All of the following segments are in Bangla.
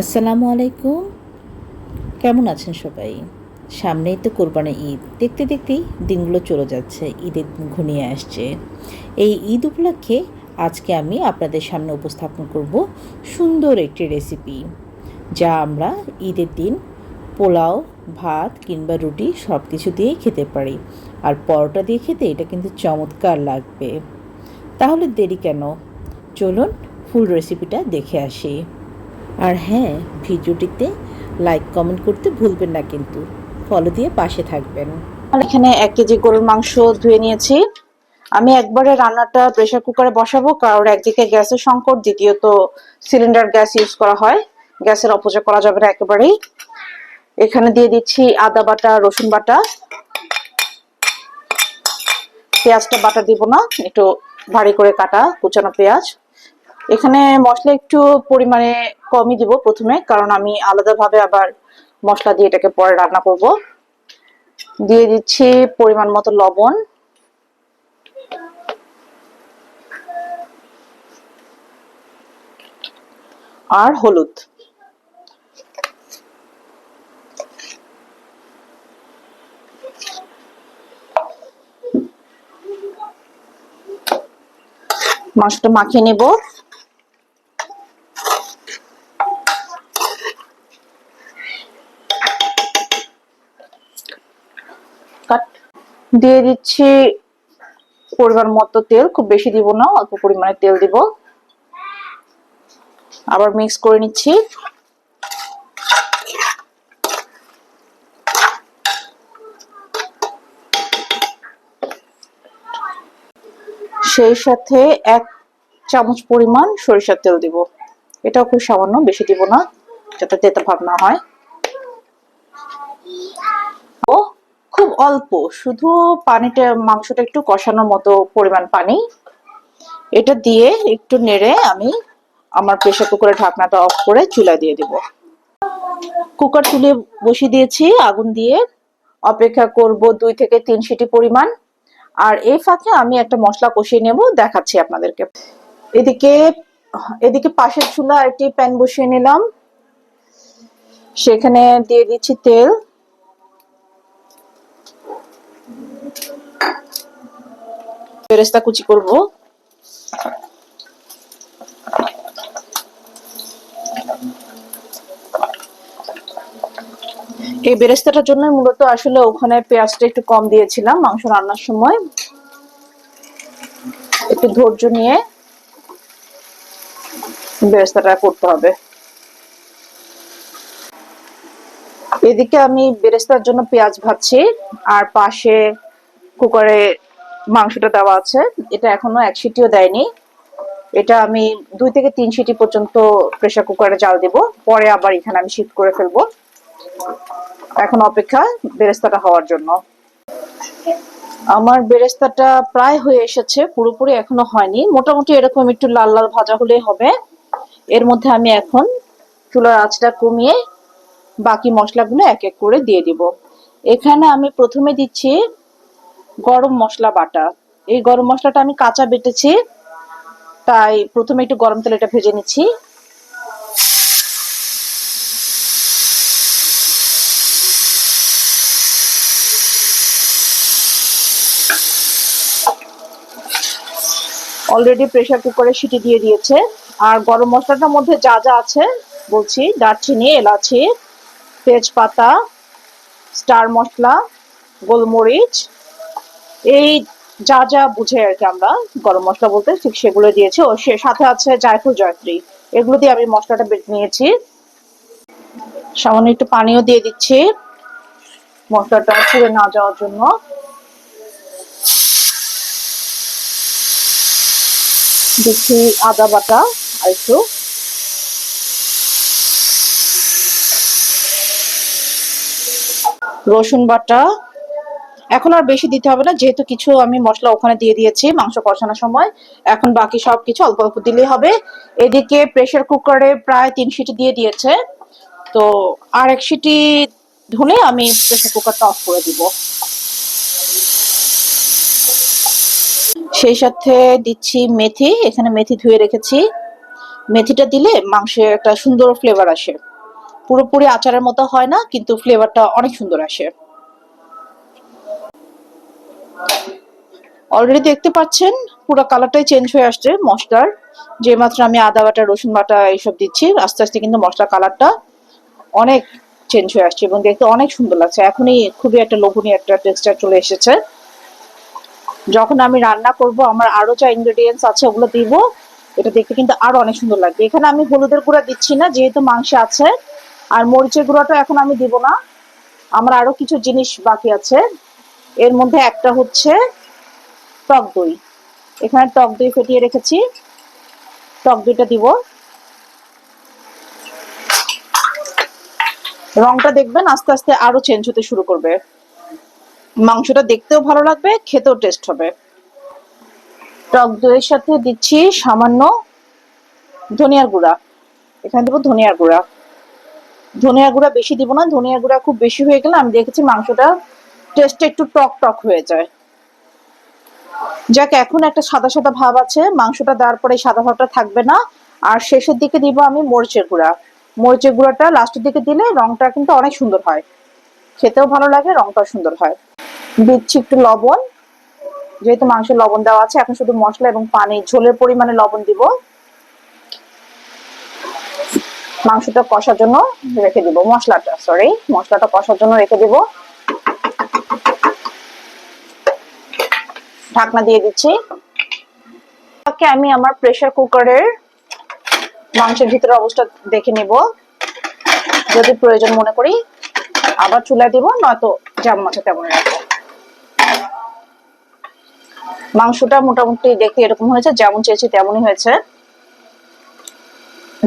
আসসালামু আলাইকুম। কেমন আছেন সবাই? সামনেই তো কোরবানি ঈদ। দেখতে দেখতেই দিনগুলো চলে যাচ্ছে, ঈদের দিন ঘনিয়ে আসছে। এই ঈদ উপলক্ষে আজকে আমি আপনাদের সামনে উপস্থাপন করব সুন্দর একটি রেসিপি যা আমরা ঈদের দিন পোলাও, ভাত কিংবা রুটি সব কিছু দিয়েই খেতে পারি। আর পরোটা দিয়ে খেতে এটা কিন্তু চমৎকার লাগবে। তাহলে দেরি কেন? চলুন ফুল রেসিপিটা দেখে আসি। আর হ্যাঁ ভিডিওটিতে লাইক কমেন্ট করতে ভুলবেন না কিন্তু। ফলো দিয়ে পাশে থাকবেন। এখানে এক কেজি গরুর মাংস ধুয়ে নিয়েছি। আমি একবারে রান্নাটা প্রেশার কুকারে বসাবো, কারণ একদিকে গ্যাসের সংকট, দ্বিতীয়ত সিলিন্ডার গ্যাস ইউজ করা হয়। গ্যাসের অপচয় করা যাবে না একেবারেই। এখানে দিয়ে দিচ্ছি আদা বাটা, রসুন বাটা। পেঁয়াজটা বাটা দিব না, একটু ভারী করে কাটা, কুচানো পেঁয়াজ। এখানে মশলা একটু পরিমাণে কমই দিব প্রথমে, কারণ আমি আলাদাভাবে আবার মশলা দিয়ে এটাকে পরে রান্না করব। দিয়ে দিচ্ছি পরিমাণ মতো লবণ। আর হলুদ। মাংসটা মাখিয়ে নেব কাট দিয়ে দিচ্ছি পরিমাণ মতো তেল, খুব বেশি দিব না, অল্প পরিমাণে তেল দিব। আবার মিক্স করে নিচ্ছি। সেই সাথে এক চামচ পরিমাণ সরিষার তেল দিব। এটাও খুব সামান্য, বেশি দিব না, যাতে তেতো ভাব না হয় ও খুব অল্প। শুধু পানিটা, মাংসটা একটু কষানোর মতো পরিমাণ পানি। এটা দিয়ে একটু নেড়ে আমি আমার প্রেসার কুকারের ঢাকনাটা অফ করে চুলা দিয়ে দিব। কুকার তুলে বসিয়ে দিয়েছি, আগুন দিয়ে। অপেক্ষা করব দুই থেকে তিন সিটি পরিমাণ। আর এই ফাঁকে আমি একটা মশলা কষিয়ে নেব, দেখাচ্ছি আপনাদেরকে। এদিকে এদিকে পাশের চুলা একটি প্যান বসিয়ে নিলাম। সেখানে দিয়ে দিচ্ছি তেল। বেরেস্তা কুচি করব। এই বেরেস্তাটার জন্য মূলত আসলে ওখানে পেঁয়াজটা একটু কম দিয়েছিলাম মাংস রান্নার সময়। একটু ধৈর্য নিয়ে বেরেস্তাটা করতে হবে। এদিকে আমি বেরেস্তার জন্য পেঁয়াজ ভাজছি, আর পাশে কুকারে মাংসটা দেওয়া আছে। এটা এখনও এক সিটিও দেয়নি। এটা আমি দুই থেকে তিন সিটি পর্যন্ত প্রেসার কুকারে জাল দিব। পরে আবার এখানে আমি শিফট করে ফেলব। এখন অপেক্ষা বেরেস্তাটা হওয়ার জন্য। আমার বেরেস্তাটা প্রায় হয়ে এসেছে, পুরোপুরি এখনও হয়নি। মোটামুটি এরকম একটু লাল লাল ভাজা হলেই হবে। এর মধ্যে আমি এখন চুলার আঁচটা কমিয়ে বাকি মশলাগুলো এক এক করে দিয়ে দিব। এখানে আমি প্রথমে দিচ্ছি গরম মশলা বাটা। এই গরম মশলাটা আমি কাঁচা বেটেছি। তাই প্রথমে একটু গরম তেলে এটা ভেজে নিচ্ছি। অলরেডি প্রেসার কুকারে সিটি দিয়ে দিয়েছে। আর গরম মশলাটার মধ্যে যা যা আছে, বলছি দারচিনি, এলাচি, তেজপাতা, স্টার মশলা, গোলমরিচ এই যা যা বুঝে আর কি আমরা গরম মশলা বলতে, ঠিক সেগুলো দিয়েছি। ও সে সাথে আছে জায়ফল জয়ত্রী। এগুলো দিয়ে আমি মশলাটা বেটে নিয়েছি। সামান্য একটু পানিও দিয়ে দিচ্ছি মশলাটা পুড়ে না যাওয়ার জন্য। দিচ্ছি আদা বাটা আর একটু। রসুন বাটা। এখন আর বেশি দিতে হবে না, যেহেতু কিছু আমি মশলা ওখানে দিয়ে দিয়েছি, মাংস কষানোর সময়। এখন বাকি সব কিছু অল্প অল্প দিলেই হবে। এদিকে প্রেশার কুকারে প্রায় তিন সিটি দিয়ে দিয়েছে। তো আর এক সিটি ধুলে আমি প্রেসার কুকারটা অফ করে দিব। সেই সাথে দিচ্ছি মেথি, এখানে মেথি ধুয়ে রেখেছি। মেথিটা দিলে মাংসে একটা সুন্দর ফ্লেভার আসে। পুরোপুরি আচারের মতো হয় না, কিন্তু ফ্লেভারটা অনেক সুন্দর আসে। অলরেডি দেখতে পাচ্ছেন, পুরো কালারটাই চেঞ্জ হয়ে আসছে, মশলার। যে মাত্র আমি আদা বাটা, রসুন বাটা এইসব দিচ্ছি, আস্তে আস্তে কিন্তু মশলা কালারটা অনেক চেঞ্জ হয়ে আসছে এবং দেখতে অনেক সুন্দর লাগছে। এখনই খুবই একটা লোভনীয় একটা টেক্সচার চলে এসেছে। যখন আমি রান্না করব, আমার আরও যা ইনগ্রেডিয়েন্টস আছে ওগুলো দিব, এটা দেখতে কিন্তু আরও অনেক সুন্দর লাগবে। এখানে আমি হলুদের গুঁড়া দিচ্ছি না, যেহেতু মাংসে আছে, আর মরিচের গুঁড়াটা এখন আমি দিব না। আমার আরও কিছু জিনিস বাকি আছে। এর মধ্যে একটা হচ্ছে টক দই। এখানে টক দই ফেটিয়ে রেখেছি। টক দইটা দিব। রংটা দেখবেন আস্তে আস্তে আরও চেঞ্জ হতে শুরু করবে। মাংসটা দেখতেও ভালো লাগবে, খেতেও টেস্ট হবে। টক দইয়ের সাথে দিচ্ছি সামান্য ধনিয়ার গুঁড়া। এখানে দেবো ধনিয়ার গুঁড়া। ধনিয়ার গুঁড়া বেশি দিব না, ধনিয়ার গুঁড়া খুব বেশি হয়ে গেলে আমি দেখেছি মাংসটা টেস্টটা একটু টক টক হয়ে যায়। যাক, এখন একটা সাদা সাদা ভাব আছে। মাংসটা দেওয়ার পরে সাদা ভাবটা থাকবে না। আর শেষের দিকে দিব আমি মরিচের গুঁড়া। মরিচের গুঁড়াটা লাস্টের দিকে দিলে রংটা কিন্তু অনেক সুন্দর হয়। খেতেও ভালো লাগে, রংটাও সুন্দর হয়। দিচ্ছি একটু লবণ। যেহেতু মাংসে লবণ দেওয়া আছে, এখন শুধু মশলা এবং পানি। ঝোলের পরিমাণে লবণ দিব। মাংসটা কষার জন্য রেখে দিব। মশলাটা সরি মশলাটা কষার জন্য রেখে দিব। ঢাকনা দিয়ে দিচ্ছি। আমি আমার প্রেসার কুকারের মাংসের ভিতরে অবস্থা দেখে নিব। যদি প্রয়োজন মনে করি, আবার চুলা দিব, নয়তো যেমন আছে তেমন রাখব মাংসটা মোটামুটি দেখতে এরকম হয়েছে, যেমন চেয়েছি তেমনই হয়েছে।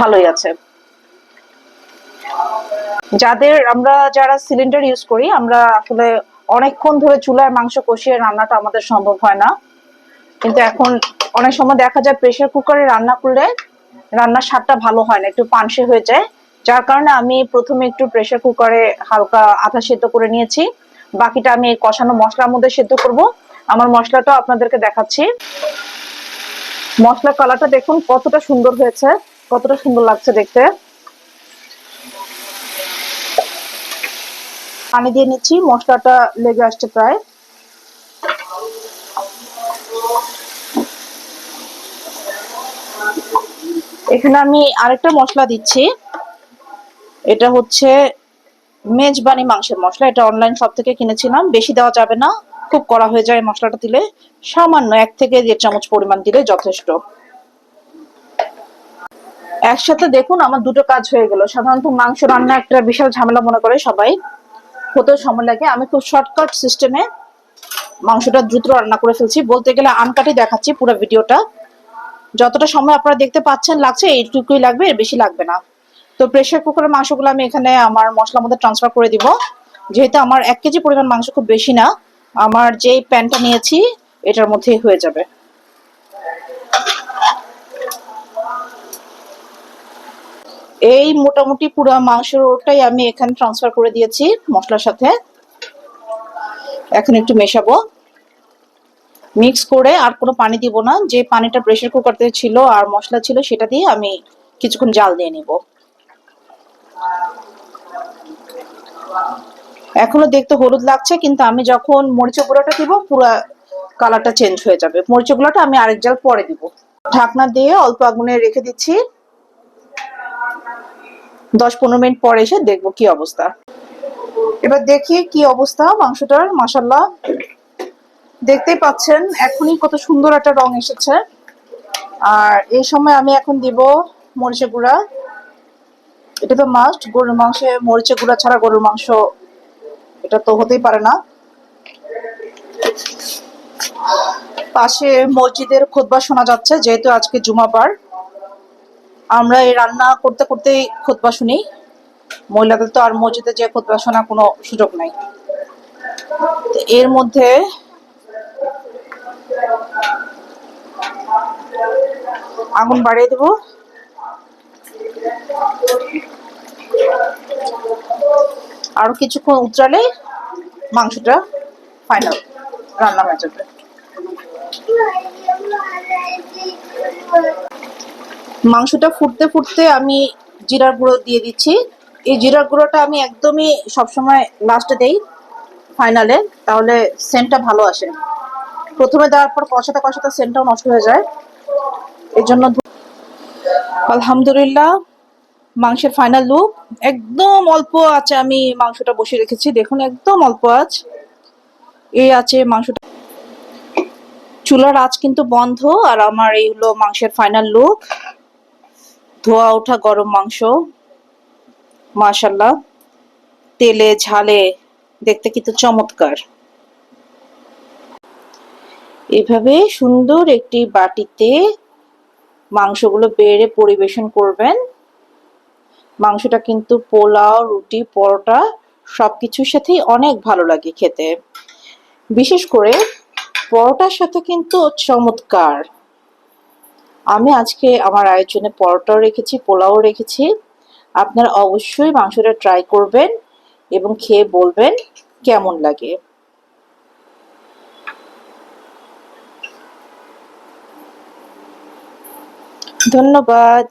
ভালোই আছে। যাদের, আমরা যারা সিলিন্ডার ইউজ করি, আমরা আসলে অনেকক্ষণ ধরে চুলায় মাংস কষিয়ে রান্নাটা আমাদের সম্ভব হয় না। কিন্তু এখন অনেক সময় দেখা যায় প্রেশার কুকারে রান্না করলে রান্নার স্বাদটা ভালো হয় না, একটু পানসে হয়ে যায়। যার কারণে আমি প্রথমে একটু প্রেশার কুকারে হালকা আধা সেদ্ধ করে নিয়েছি। বাকিটা আমি কষানো মশলার মধ্যে সেদ্ধ করব। আমার মশলাটা আপনাদেরকে দেখাচ্ছি। মশলার কালারটা দেখুন কতটা সুন্দর হয়েছে, কতটা সুন্দর লাগছে দেখতে। পানি দিয়ে নিচ্ছি, মশলাটা লেগে আসছে প্রায়। এখানে আমি আরেকটা মশলা দিচ্ছি। এটা হচ্ছে মেজবানি মাংসের মশলা। এটা অনলাইন সব থেকে কিনেছিলাম। বেশি দেওয়া যাবে না। খুব কড়া হয়ে যায় মশলাটা দিলে। সামান্য এক থেকে দেড় চামচ পরিমাণ দিলে যথেষ্ট। একসাথে দেখুন, আমার দুটো কাজ হয়ে গেল। সাধারণত মাংস রান্না একটা বিশাল ঝামেলা মনে করে সবাই। হতেও সময় লাগে আমি খুব শর্টকাট সিস্টেমে মাংসটা দ্রুত রান্না করে ফেলছি। বলতে গেলে আনকাটই দেখাচ্ছি পুরো ভিডিওটা। যতটা সময় আপনারা দেখতে পাচ্ছেন, লাগছে, এইটুকুই লাগবে, এর বেশি লাগবে না। তো প্রেসার কুকারের মাংসগুলো আমি এখানে আমার মশলার মধ্যে ট্রান্সফার করে দিব। যেহেতু আমার এক কেজি পরিমাণ মাংস খুব বেশি না, আমার যে প্যানটা নিয়েছি, এটার মধ্যেই হয়ে যাবে। এই মোটামুটি পুরো মাংসটাই আমি এখানে ট্রান্সফার করে দিয়েছি মশলার সাথে। এখন একটু মেশাবো। মিক্স করে আর কোনো পানি দিব না। যে পানিটা প্রেসার কুকারতে ছিল আর মশলা ছিল সেটা দিয়ে আমি কিছুক্ষণ জাল দিয়ে নিব। এখনও দেখতে হলুদ লাগছে, কিন্তু আমি যখন মরিচের গুঁড়োটা দিব, পুরো কালারটা চেঞ্জ হয়ে যাবে। মরিচের গুঁড়োটা আমি আরেক জাল পরে দিব। ঢাকনা দিয়ে অল্প আগুনে রেখে দিচ্ছি। দশ পনেরো মিনিট পরে এসে দেখব কি অবস্থা। এবার দেখি কি অবস্থা মাংসটার মাসাল্লাহ দেখতেই পাচ্ছেন, এখনই কত সুন্দর একটা রং এসেছে। আর এই সময় আমি এখন দিব মরিচে গুঁড়া। এটা তো মাস্ট গরুর মাংসে মরিচে গুঁড়া ছাড়া গরুর মাংস এটা তো হতেই পারে না। পাশে মসজিদের খোদবা শোনা যাচ্ছে, যেহেতু আজকে জুমাবার। আমরা এই রান্না করতে করতেই খোদবা শুনি। মহিলাদের তো আর মসজিদে যে খোদবা শোনার কোনো সুযোগ নাই। এর মধ্যে আগুন বাড়িয়ে দেবো। আরও কিছুক্ষণ উতরালে মাংসটা ফাইনাল রান্না হয়ে যাবে। মাংসটা ফুটতে ফুটতে আমি জিরার গুঁড়ো দিয়ে দিচ্ছি। এই জিরার গুঁড়োটা আমি একদমই সবসময় লাস্টে দেই ফাইনালে তাহলে সেন্টটা ভালো আসে। প্রথমে দেওয়ার পর কষাতে কষাতে সেন্টটাও নষ্ট হয়ে যায়। এর জন্য আলহামদুলিল্লাহ, মাংসের ফাইনাল লুক একদম অল্প আছে আমি মাংসটা বসিয়ে রেখেছি। দেখুন, একদম অল্প আঁচ। এই আছে মাংসটা চুলার আঁচ কিন্তু বন্ধ, আর আমার এই হলো মাংসের ফাইনাল লুক ধোয়া ওঠা গরম মাংস মাশাল্লাহ তেলে ঝালে দেখতে কিন্তু চমৎকার। এভাবে সুন্দর একটি বাটিতে মাংসগুলো বেড়ে পরিবেশন করবেন। মাংসটা কিন্তু পোলাও, রুটি, পরোটা সব কিছুর সাথেই অনেক ভালো লাগে খেতে। বিশেষ করে পরোটার সাথে কিন্তু চমৎকার। আমি আজকে আমার আয়োজনে পরোটাও রেখেছি পোলাও রেখেছি। আপনারা অবশ্যই মাংসটা ট্রাই করবেন এবং খেয়ে বলবেন কেমন লাগে। ধন্যবাদ।